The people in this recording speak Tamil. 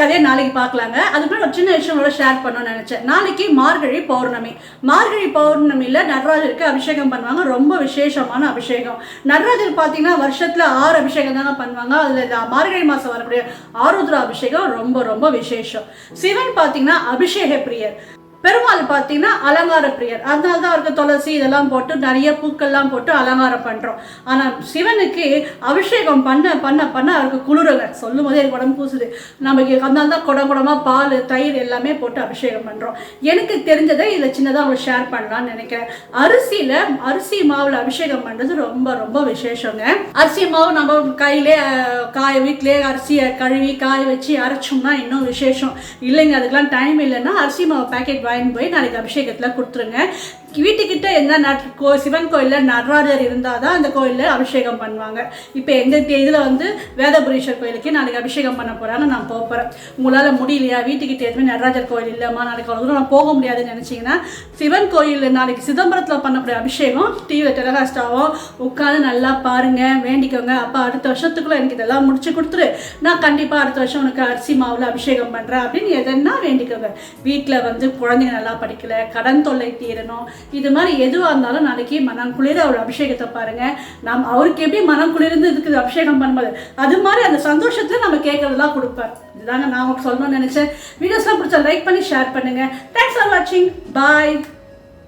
கதையை நாளைக்கு பார்க்கலாங்க. அதுக்கு ஒரு சின்ன விஷயம் உங்களோட ஷேர் பண்ணணும்னு நினைச்சேன். நாளைக்கு மார்கழி பௌர்ணமி. மார்கழி பௌர்ணமியில் நடராஜருக்கு அபிஷேகம் பண்ணுவாங்க. ரொம்ப விசேஷமான அபிஷேகம். நடராஜர் பார்த்தீங்கன்னா வருஷத்துல ஆறு அபிஷேகம் தாங்க பண்ணுவாங்க. அதில் இந்த மார்கழி மாதம் வரக்கூடிய ஆருத்ரா அபிஷேகம் ரொம்ப ரொம்ப விசேஷம். சிவன் பார்த்தீங்கன்னா அபிஷேக பிரியர் பெருமாள் பார்த்தீங்கன்னா அலங்கார பிரியர். அதனால தான் அவருக்கு துளசி இதெல்லாம் போட்டு நிறைய பூக்கள்லாம் போட்டு அலங்காரம் பண்ணுறோம் ஆனால் சிவனுக்கு அபிஷேகம் பண்ண பண்ண பண்ண அவருக்கு குளிருங்க சொல்லும் போதே எனக்கு உடம்பு பூசுது. நமக்கு அதனால தான் குடம் குடமாக பால் தயிர் எல்லாமே போட்டு அபிஷேகம் பண்ணுறோம் எனக்கு தெரிஞ்சதை இதில் சின்னதாக அவங்க ஷேர் பண்ணலாம்னு நினைக்கிறேன். அரிசியில் அரிசி மாவில் அபிஷேகம் பண்ணுறது ரொம்ப ரொம்ப விசேஷங்க. அரிசி மாவு நம்ம கையிலே காய வீட்டிலே அரிசியை கழுவி காய வச்சு அரைச்சோம்னா இன்னும் விசேஷம். இல்லைங்க அதுக்கெல்லாம் டைம் இல்லைன்னா அரிசி மாவு பேக்கெட் வாங்கிட்டு போய் நாளைக்கு அபிஷேகத்தில் கொடுத்துருங்க. வீட்டுக்கிட்ட என்ன நட் கோ சிவன் கோயிலில் நடராஜர் இருந்தால் தான் அந்த கோயிலில் அபிஷேகம் பண்ணுவாங்க. இப்போ எங்கள் இதில் வந்து வேதபுரீஸ்வர் கோயிலுக்கு நாளைக்கு அபிஷேகம் பண்ண போகிறான்னு நான் போக போகிறேன் உங்களால் முடியலையா? வீட்டுக்கிட்ட எதுவுமே நடராஜர் கோயில் இல்லைம்மா நாளைக்கு அவ்வளோ நான் போக முடியாதுன்னு நினச்சிங்கன்னா சிவன் கோயிலில் நாளைக்கு சிதம்பரத்தில் பண்ணக்கூடிய அபிஷேகம் டிவியில் டெலகாஸ்டாவும் உட்காந்து நல்லா பாருங்கள் வேண்டிக்கோங்க. அப்போ அடுத்த வருஷத்துக்குள்ளே எனக்கு இதெல்லாம் முடிச்சு கொடுத்துரு. நான் கண்டிப்பாக அடுத்த வருஷம் உனக்கு அரிசி மாவில் அபிஷேகம் பண்ணுறேன் அப்படின்னு எதனா வேண்டிக்கோங்க. வீட்டில் வந்து குழந்தைங்க நல்லா படிக்கலை கடன் தொல்லை தீரணும் இது மாதிரி எதுவாக இருந்தாலும் நாளைக்கு மனம் குளிர அவர் அபிஷேகத்தை பாருங்க. நாம் அவருக்கு எப்படி மனம் குளிர்ந்து இருக்குது அபிஷேகம் பண்ணும்போது அது மாதிரி அந்த சந்தோஷத்தில் நம்ம கேட்கறதெல்லாம் கொடுப்பார். இதுதாங்க நான் உங்களுக்கு சொல்லணும்னு நினைச்சேன். வீடியோஸ்லாம் பிடிச்சா லைக் பண்ணி ஷேர் பண்ணுங்க. தேங்க்ஸ் ஃபார் வாட்சிங் பாய்